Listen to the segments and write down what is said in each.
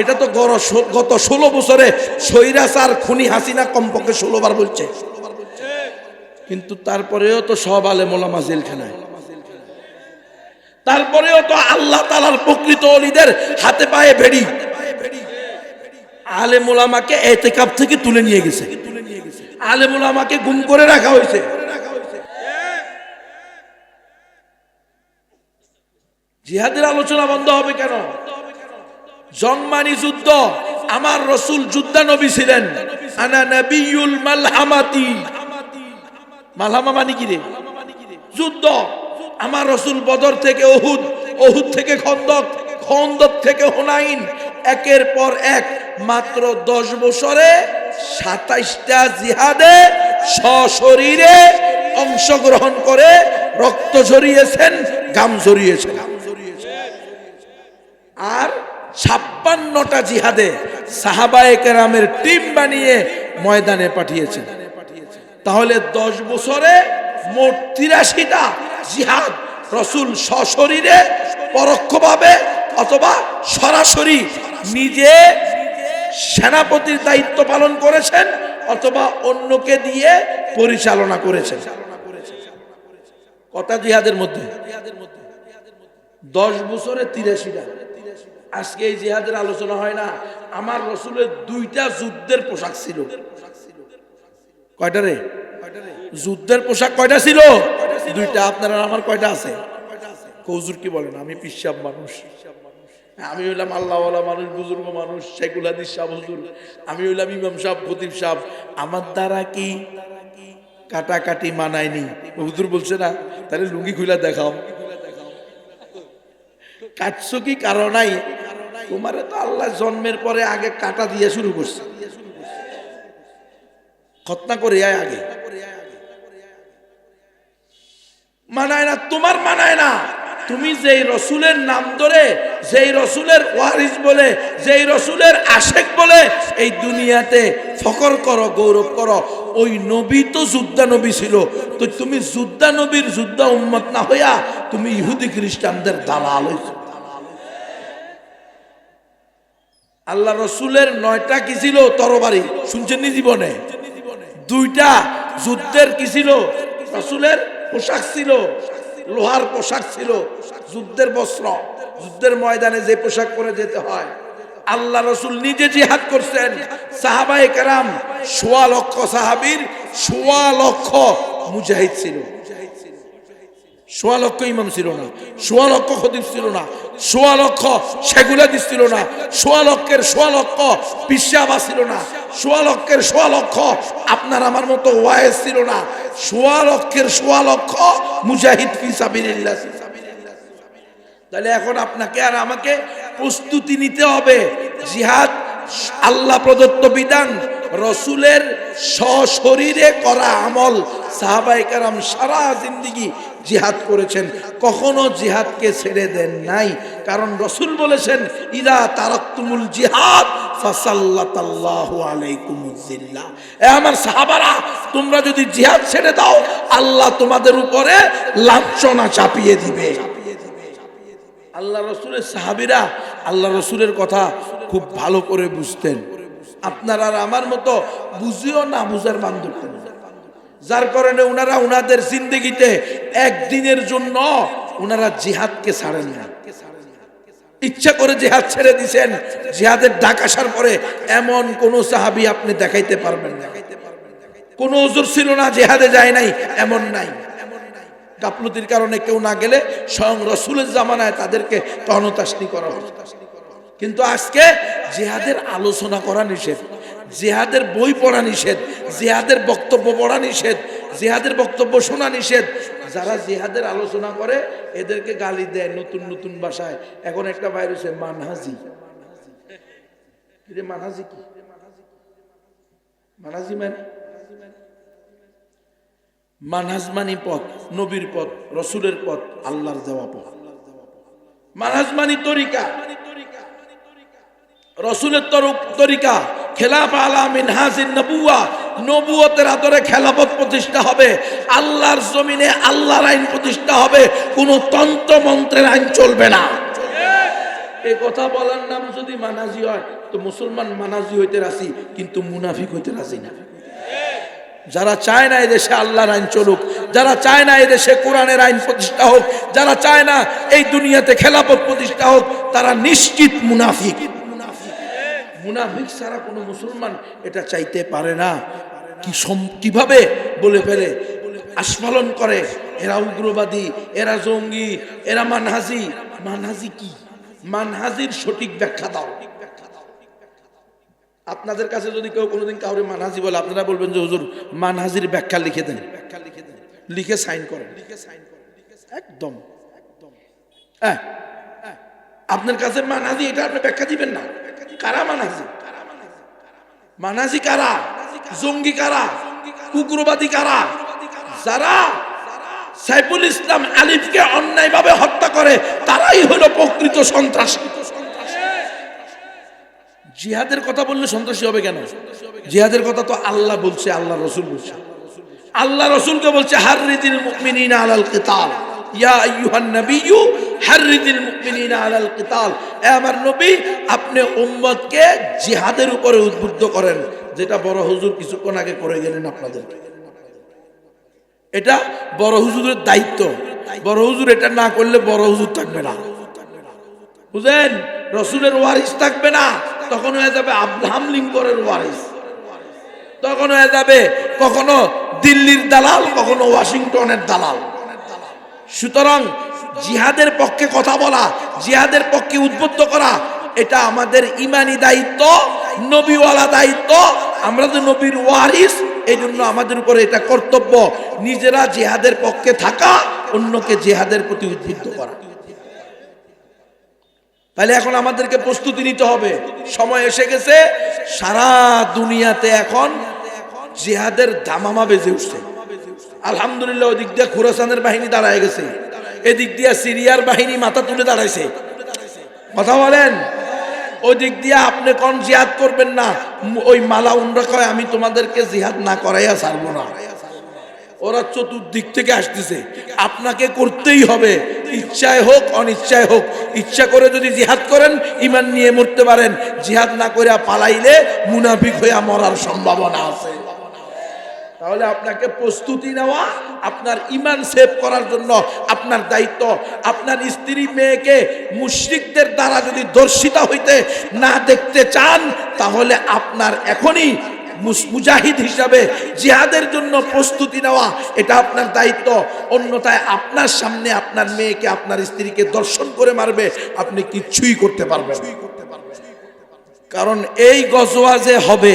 এটা তো গত ষোলো বছরে সৈরাচার খুনি হাসিনা কমপক্ষে ষোলো বার বলছে। কিন্তু তারপরেও তো সব আলে মোলামা জেলখানায়। তারপরেও তো আল্লাহ তালার প্রকৃত অলিদের হাতে পায়ে ভেড়ি। আলে মোলামাকে এতেকাব থেকে তুলে নিয়ে গেছে। আলে মোলামাকে গুম করে রাখা হয়েছে। জিহাদের আলোচনা বন্ধ হবে কেন? জন্মানি যুদ্ধ, আমার রসুল যুদ্ধানবী ছিলেন। আনা মালহামাতি। মালহামা মানে কি রে? যুদ্ধ। আমার রসুল বদর থেকে ওহুদ ওহুদ থেকে খন্দক খন্দক থেকে হোনাইন। একের পর এক মাত্র দশ বছরে সাতাইশটা জিহাদে সশরীরে অংশগ্রহণ করে রক্ত ঝরিয়েছেন, গাম ঝরিয়েছেন। ছাপ্পান্নটা জিহাদে সাহাবায়ে কেরামের টিম বানিয়ে ময়দানে পাঠিয়েছেন তাহলে দশ বছরে মোট তিরাশিটা জিহাদ রসুল সশরীরে পরোক্ষভাবে অথবা সরাসরি নিজে সেনাপতির দায়িত্ব পালন করেছেন অথবা অন্যকে দিয়ে পরিচালনা করেছেন। কটা জিহাদের মধ্যে? দশ বছরে তিরাশিটা। আজকে এই জিহাদের আলোচনা হয় না। আমার রসুলের দুইটা যুদ্ধের পোশাক ছিল। কয়টা রে? যুদ্ধের পোশাক কয়টা ছিল? দুইটা, আপনারা আমার কয়টা আছে? কৌজুর কি বলেন? আমি পিসাব মানুষ। আমি হইলাম আল্লাহওয়ালা মানুষ, বুজুর্গ মানুষ, শেখুল হাদিস সাহ হুজুর। আমি হইলাম ইমাম সাহ খতিব সাহ আমার দ্বারা কি কাটাকাটি মানায়নি? হুজুর বলছে না, তাহলে লুঙ্গি খুলে দেখাও। কাটছো কি কারণ নাই? তোমারে তো আল্লাহ জন্মের পরে আগে কাটা দিয়ে শুরু করছে। খতনা করে আয় আগে। মানায় না, তোমার মানায় না। তুমি যেই রসুলের নাম ধরে, যেই রসুলের ওয়ারিস বলে, যেই রসুলের আশেক বলে, এই দুনিয়াতে ফকর করো, গৌরব করো। ওই নবী তো যুদ্ধা নবী ছিল। তো তুমি যুদ্ধা নবীর যুদ্ধা উন্মত না হইয়া তুমি ইহুদি খ্রিস্টানদের দালাল হয়েছো আল্লাহ রসুলের নয়টা কি ছিল? তরবারি। শুনছেন নি জীবনে? দুইটা যুদ্ধের কি ছিল? রসুলের পোশাক ছিল, লোহার পোশাক ছিল, যুদ্ধের বস্ত্র। যুদ্ধের ময়দানে যে পোশাক পরে যেতে হয়। আল্লাহ রসুল নিজে জিহাদ করছেন। সাহাবাই কারাম সোয়া লক্ষ সাহাবির সোয়া লক্ষ মুজাহিদ ছিল। সোয়া লক্ষ ইমাম ছিল না, সোয়া লক্ষ খতিব ছিল না, সোয়া লক্ষ সেগুলাদি ছিল না, সোয়া লক্ষের সোয়া লক্ষ পিসাবা ছিল না, সোয়া লক্ষের সোয়া লক্ষ আপনার আমার মতো ওয়াইস ছিল না, সোয়া লক্ষের সোয়া লক্ষ মুজাহিদ ফিসাবিল্লাহ তাহলে এখন আপনাকে আর আমাকে প্রস্তুতি নিতে হবে, জিহাদ আল্লাহ প্রদত্ত বিধান, রসুলের সশরীরে করা আমল সাহাবাই কারাম সারা জিন্দিগি জিহাদ করেছেন, কখনো জিহাদকে ছেড়ে দেন নাই। কারণ রসুল বলেছেন ইরা তারাক্তুমুল জিহাদ আমার সাহাবারা, তোমরা যদি জিহাদ ছেড়ে দাও, আল্লাহ তোমাদের উপরে চাপিয়ে দিবে। আল্লাহ রসুলের সাহাবিরা আল্লাহ রসুলের কথা খুব ভালো করে বুঝতেন। আমার মতো বুঝিও না, বুঝার বান্ধব যার কারণে ওনারা ওনাদের জিন্দগিতে একদিনের জন্য ওনারা জিহাদকে ছাড়েন না। ইচ্ছা করে জিহাদ ছেড়ে দিছেন। জিহাদের ডাক আসার পরে এমন কোন সাহাবি আপনি দেখাইতে পারবেন না। কোন ওজোর ছিল না, জেহাদে যায় নাই, এমন নাই। গাফলতির কারণে কেউ না গেলে স্বয়ং রসুলের জামানায় তাদেরকে তহনতাসনি করা হতো। কিন্তু আজকে জেহাদের আলোচনা করা নিষেধ। জেহাদের বই পড়া নিষেধ, জেহাদের বক্তব্য পড়া নিষেধ, জেহাদের বক্তব্য শোনা নিষেধ। যারা জেহাদের আলোচনা করে, এদেরকে গালি দেয় নতুন নতুন ভাষায়। এখন একটা বাইর হচ্ছে মানহাজি। মানহাজি কি? মানহাজি মানে? মানহাজ মানি পথ, নবীর পথ, রসুলের পথ, আল্লাহর দেওয়া পথ। মানহাজ মানি তরিকা। রসুলের তরিকা। নবুয়া প্রতিষ্ঠা হবে, আল্লাহর জমিনে আল্লাহর আইন প্রতিষ্ঠা হবে আইন চলবে না। কথা বলার নাম যদি মানাজি হয়, তো মুসলমান হইতে রাজি, কিন্তু মুনাফিক হইতে রাজি না। যারা চায় না এদেশে আল্লাহর আইন চলুক, যারা চায় না এদেশে কোরআনের আইন প্রতিষ্ঠা হোক, যারা চায় না এই দুনিয়াতে খেলাপথ প্রতিষ্ঠা হোক, তারা নিশ্চিত মুনাফিক। মুনাফিক ছাড়া কোনো মুসলমান এটা চাইতে পারে না। কি কীভাবে বলে ফেলে? আস্ফালন করে, এরা উগ্রবাদী, এরা জঙ্গি, এরা মানহাজি। মানহাজি কি? মানহাজির সঠিক ব্যাখ্যা দাও। আপনাদের কাছে যদি কেউ কোনোদিন কাউরে মানহাজি বলে, আপনারা বলবেন যে, হুজুর, মানহাজির ব্যাখ্যা লিখে দেন। ব্যাখ্যা লিখে দেন লিখে সাইন করেন লিখে সাইন করেন। একদম। হ্যাঁ। আপনার কাছে মানহাজি এটা আপনি ব্যাখ্যা দিবেন না? কারা মানাজি মানাজি কারা? জঙ্গি কারা? উগ্রবাদী কারা? যারা সাইফুল ইসলাম আলিফকে অন্যায়ভাবে হত্যা করে, তারাই হলো প্রকৃত সন্ত্রাসী। জিহাদের কথা বললে সন্ত্রাসী হবে কেন? জিহাদের কথা তো আল্লাহ বলছে, আল্লাহ রসুল বলছে। আল্লাহ রসুলকে বলছে, হাররিদিল মুমিনিনা আলাল কিতাল। ইয়া আইয়ুহান নাবিয়্যু, হাররিদিল মুমিনিনা আলাল কিতাল। এ আমার নবী আপনি উম্মতকে জিহাদের উপরে উদ্বুদ্ধ করেন, যেটা বড় হুজুর কিছুক্ষণ আগে করে গেলেন আপনাদেরকে। এটা বড় হুজুরের দায়িত্ব। বড় হুজুর এটা না করলে বড় হুজুর থাকবে না। বুঝেন? রসুলের ওয়ারিস থাকবে না, তখন হয়ে যাবে আব্রাহাম লিঙ্করের ওয়ারিস তখন হয়ে যাবে কখনো দিল্লির দালাল, কখনো ওয়াশিংটনের দালাল। সুতরাং জিহাদের পক্ষে কথা বলা, জিহাদের পক্ষে উদ্বুদ্ধ করা এটা আমাদের ইমানি দায়িত্ব, নবীওয়ালা দায়িত্ব। আমরা তো নবীর ওয়ারিস এই জন্য আমাদের উপরে এটা কর্তব্য। নিজেরা জেহাদের পক্ষে থাকা, অন্যকে জেহাদের প্রতি উদ্বুদ্ধ করা। তাহলে এখন আমাদেরকে প্রস্তুতি নিতে হবে। সময় এসে গেছে, সারা দুনিয়াতে এখন জেহাদের দামামা বেজে উঠছে। আলহামদুলিল্লাহ, ওদিক দিয়ে খুরাসানের বাহিনী দাঁড়ায় গেছে। এদিক দিয়ে সিরিয়ার বাহিনী মাথা তুলে দাঁড়াইছে। কথা বলেন? ওই দিক দিয়ে আপনি কোন জিহাদ করবেন না? ওই মালা উনরা কয় আমি তোমাদেরকে জিহাদ না করাইয়া ছাড়বো না। ওরা চতুর্দিক থেকে আসতেছে। আপনাকে করতেই হবে। ইচ্ছায় হোক, অনিচ্ছায় হোক, ইচ্ছা করে যদি জিহাদ করেন ইমান নিয়ে মরতে পারেন। জিহাদ না করে পালাইলে মুনাফিক হইয়া মরার সম্ভাবনা আছে। তাহলে আপনাকে প্রস্তুতি নেওয়া, আপনার ইমান সেভ করার জন্য আপনার দায়িত্ব। আপনার স্ত্রী মেয়েকে মুশরিকদের দ্বারা যদি দর্শিতা হইতে না দেখতে চান, তাহলে আপনার এখনই মুজাহিদ হিসাবে জিহাদের জন্য প্রস্তুতি নেওয়া, এটা আপনার দায়িত্ব। অন্যথায় আপনার সামনে আপনার মেয়েকে, আপনার স্ত্রীকে দর্শন করে মারবে, আপনি কিচ্ছুই করতে পারবেন কারণ এই গজওয়া যে হবে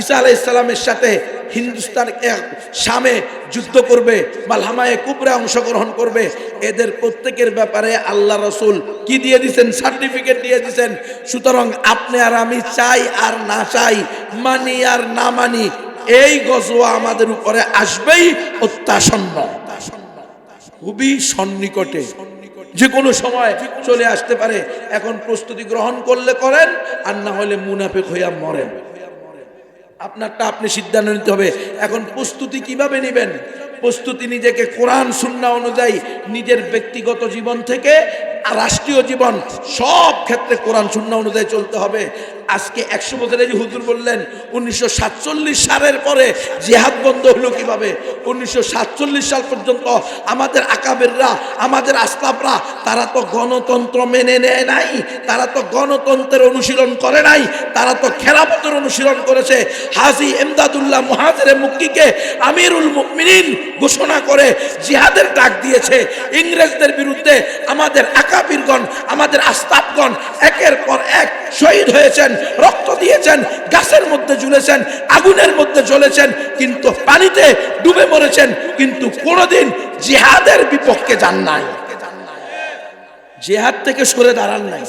ঈসা আলাইহিস সালামের সাথে হিন্দুস্তান শামে যুদ্ধ করবে মালহামায়ে কুবরা অংশগ্রহণ করবে। এদের প্রত্যেকের ব্যাপারে আল্লাহ রসুল কি দিয়ে দিচ্ছেন সার্টিফিকেট দিয়ে দিচ্ছেন সুতরাং আপনি আর আমি চাই আর না চাই, মানি আর না মানি, এই গজওয়া আমাদের উপরে আসবেই অত্যাসন্ন। খুবই সন্নিকটে যে কোনো সময় চলে আসতে পারে। এখন প্রস্তুতি গ্রহণ করলে করেন, আর না হলে মুনাফেক হইয়া মরেন। আপনারটা আপনি সিদ্ধান্ত নিতে হবে। এখন প্রস্তুতি কীভাবে নেবেন? প্রস্তুতি নিজেকে কোরআন শূন্য অনুযায়ী নিজের ব্যক্তিগত জীবন থেকে রাষ্ট্রীয় জীবন সব ক্ষেত্রে কোরআন শূন্য অনুযায়ী চলতে হবে। আজকে একশো বছরে যে হুজুর বললেন, উনিশশো সাতচল্লিশ সালের পরে জেহাদ বন্ধ হলো কীভাবে? উনিশশো সাতচল্লিশ সাল পর্যন্ত আমাদের আকাবেররা, আমাদের আস্তাবরা তারা তো গণতন্ত্র মেনে নেয় নাই, তারা তো গণতন্ত্রের অনুশীলন করে নাই, তারা তো খেলাপথের অনুশীলন করেছে। হাজি এমদাদুল্লাহ মুহাজিরে মুক্কিকে আমিরুল মুমিনিন ঘোষণা করে জিহাদের ডাক দিয়েছে। ইংরেজদের বিরুদ্ধে আমাদের আকাবিরগণ আমাদের আস্তাবগণ, একের পর এক শহীদ হয়েছেন, রক্ত দিয়েছেন, গাছের মধ্যে ঝুলেছেন, আগুনের মধ্যে জ্বলেছেন, কিন্তু পানিতে ডুবে মরেছেন, কিন্তু কোনোদিন জিহাদের বিপক্ষে যান নাই। জেহাদ থেকে সরে দাঁড়ান নাই।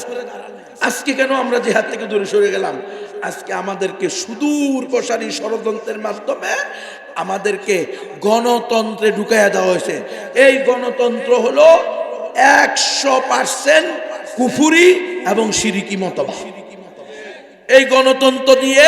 আজকে কেন আমরা জেহাদ থেকে দূরে সরে গেলাম? আজকে আমাদেরকে সুদূর প্রসারী ষড়যন্ত্রের মাধ্যমে আমাদেরকে গণতন্ত্রে ঢুকাইয়া দেওয়া হয়েছে। এই গণতন্ত্র হলো একশো পার্সেন্ট কুফুরি এবং সিরিকি মতবাদ। এই গণতন্ত্র দিয়ে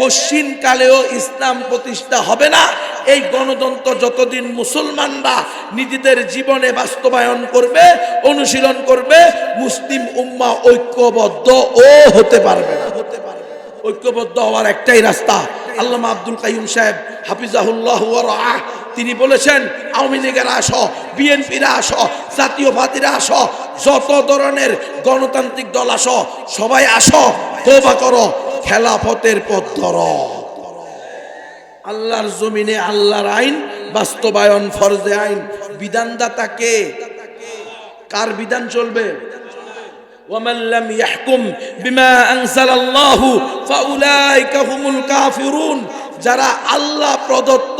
কশ্চিন কালেও ইসলাম প্রতিষ্ঠা হবে না। এই গণতন্ত্র যতদিন মুসলমানরা নিজেদের জীবনে বাস্তবায়ন করবে, অনুশীলন করবে, মুসলিম উম্মা ঐক্যবদ্ধ ও হতে পারবে না। হতে পারবে ঐক্যবদ্ধ হওয়ার একটাই রাস্তা। আল্লামা আব্দুল কাইম সাহেব হাফিজাহুল্লাহ তিনি বলেছেন আওয়ামী লীগের আসো বিএনপিরা আসো জাতীয় পার্টিরা আসো যত ধরনের গণতান্ত্রিক দল আসো সবাই আসো তোবা করো খেলাফতের পথ ধরো আল্লাহর জমিনে আল্লাহর আইন বাস্তবায়ন ফরজে আইন বিধানদাতা কে কার বিধান চলবে ومن لم يحكم بما أنزل الله فأولئك هم الكافرون যারা আল্লাহ প্রদত্ত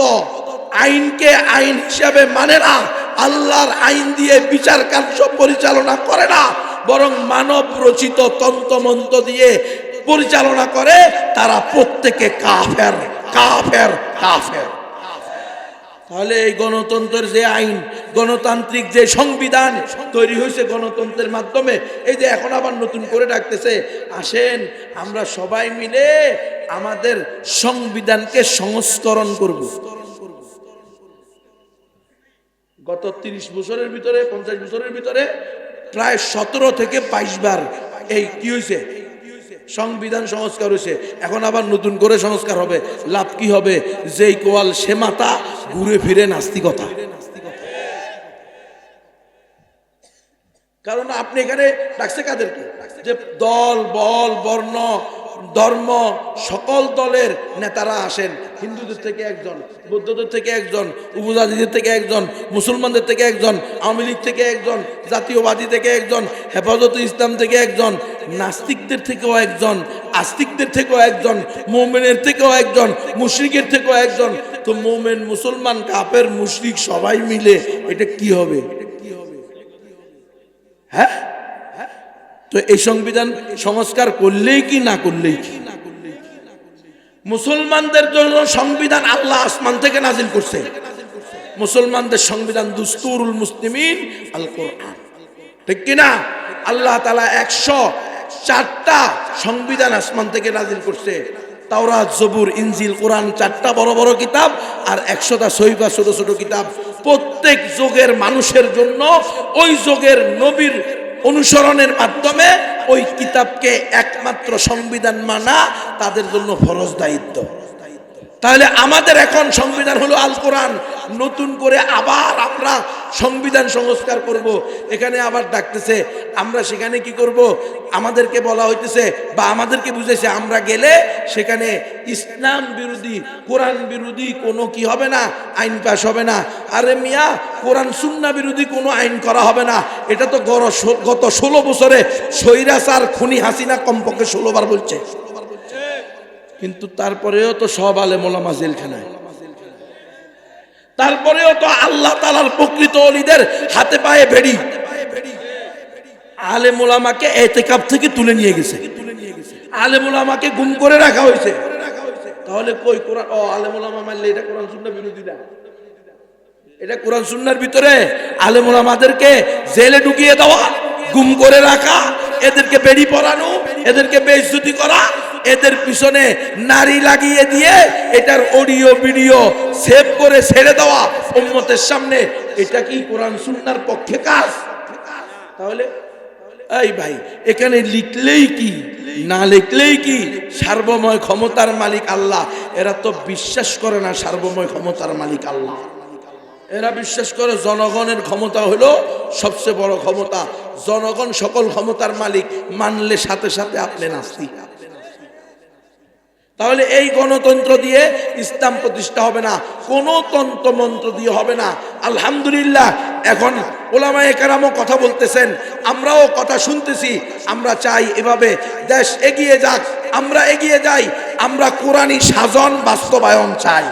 আইনকে আইন হিসাবে মানে না। আল্লাহর আইন দিয়ে বিচার কার্য পরিচালনা করে না। বরং মানব রচিত তন্ত্রমন্ত্র দিয়ে পরিচালনা করে। তারা প্রত্যেকে কাফের কাফের কাফের। তাহলে এই গণতন্ত্রের যে আইন, গণতান্ত্রিক যে সংবিধান তৈরি হয়েছে গণতন্ত্রের মাধ্যমে, এই যে এখন আবার নতুন করে ডাকতেছে, আসেন আমরা সবাই মিলে আমাদের সংবিধানকে সংস্করণ করব। গত তিরিশ বছরের ভিতরে, পঞ্চাশ বছরের ভিতরে প্রায় সতেরো থেকে বাইশ বার এই কি হয়েছে সংবিধান সংস্কার হয়েছে এখন আবার নতুন করে সংস্কার হবে। লাভ কি হবে? যেই কোয়াল সে মাতা ঘুরে ফিরে নাস্তিকতা। কারণ আপনি এখানে ডাকছে কাদেরকে? যে দল, বল, বর্ণ ধর্ম সকল দলের নেতারা আসেন। হিন্দুদের থেকে একজন, বৌদ্ধদের থেকে একজন উপজাতিদের থেকে একজন, মুসলমানদের থেকে একজন, আওয়ামী লীগ থেকে একজন, জাতীয়বাদী থেকে একজন, হেফাজত ইসলাম থেকে একজন, নাস্তিকদের থেকেও একজন, আস্তিকদের থেকেও একজন, মোমেনের থেকেও একজন, মুশরিকের থেকেও একজন। তো মোমেন, মুসলমান কাপের মুশরিক সবাই মিলে এটা কি হবে? হ্যাঁ? তো এই সংবিধান সংস্কার করলেই কি, না করলেই কি? মুসলমানদের জন্য সংবিধান আল্লাহ আসমান থেকে নাজিল করছে। মুসলমানদের সংবিধান দুস্তুরুল মুসলিমিন আল কোরআন। ঠিক কিনা আল্লাহ তালা একশো চারটা সংবিধান আসমান থেকে নাজিল করছে। তাওরাত, জবুর, ইনজিল, কোরআন, চারটা বড় বড় কিতাব আর একশোটা সহিবা ছোট ছোট কিতাব। প্রত্যেক যুগের মানুষের জন্য ওই যুগের নবীর অনুসরণের মাধ্যমে ওই কিতাবকে একমাত্র সংবিধান মানা তাদের জন্য ফরজ দায়িত্ব। তাহলে আমাদের এখন সংবিধান হলো আল কোরআন। নতুন করে আবার আমরা সংবিধান সংস্কার করব। এখানে আবার ডাকতেছে, আমরা সেখানে কি করব? আমাদেরকে বলা হইতেছে বা আমাদেরকে বুঝেছে আমরা গেলে সেখানে ইসলাম বিরোধী, কোরআন বিরোধী কোনো কি হবে না, আইন পাশ হবে না। আরে মিয়া, কোরআন সুন্না বিরোধী কোনো আইন করা হবে না। এটা তো গত ষোলো বছরে সৈরাচার খুনি হাসিনা কমপক্ষে ষোলোবার বলছে। কিন্তু তারপরেও তো সব আলে মোলামা জেলখানায়। তারপরেও তো আল্লাহ তালার প্রকৃত অলিদের হাতে পায়ে ভেড়ি আলে মোলামাকে এতেকাব থেকে তুলে নিয়ে গেছে। আলে মোলামাকে গুম করে রাখা হয়েছে। তাহলে কই কোরআন? ও আলে মোলামা মানলে এটা কোরআন সুন্না বিরোধী না। এটা কোরআন সুন্নার ভিতরে আলে মোলামাদেরকে জেলে ঢুকিয়ে দেওয়া, গুম করে রাখা, এদেরকে বেড়ি পরানো, এদেরকে বেইজ্জতি করা এদের পিছনে নারী লাগিয়ে দিয়ে এটার অডিও, ভিডিও সেভ করে ছেড়ে দেওয়া উম্মতের সামনে, এটা কি কোরআন সুন্নার পক্ষে কাজ? তাহলে, এই ভাই, এখানে লিখলেই কি, না লিখলেই কি, সার্বময় ক্ষমতার মালিক আল্লাহ। এরা তো বিশ্বাস করে না সার্বময় ক্ষমতার মালিক আল্লাহ। এরা বিশ্বাস করে জনগণের ক্ষমতা হলো সবচেয়ে বড় ক্ষমতা। জনগণ সকল ক্ষমতার মালিক, মানলে সাথে সাথে আপনি নাস্তিক। তাহলে এই গণতন্ত্র দিয়ে ইসলাম প্রতিষ্ঠা হবে না, কোনো তন্ত্রমন্ত্র দিয়ে হবে না। আলহামদুলিল্লাহ, এখন ওলামা একরামও কথা বলতেছেন, আমরাও কথা শুনতেছি, আমরা চাই এভাবে দেশ এগিয়ে যাক, আমরা এগিয়ে যাই, আমরা কোরআনী সাজন বাস্তবায়ন চাই।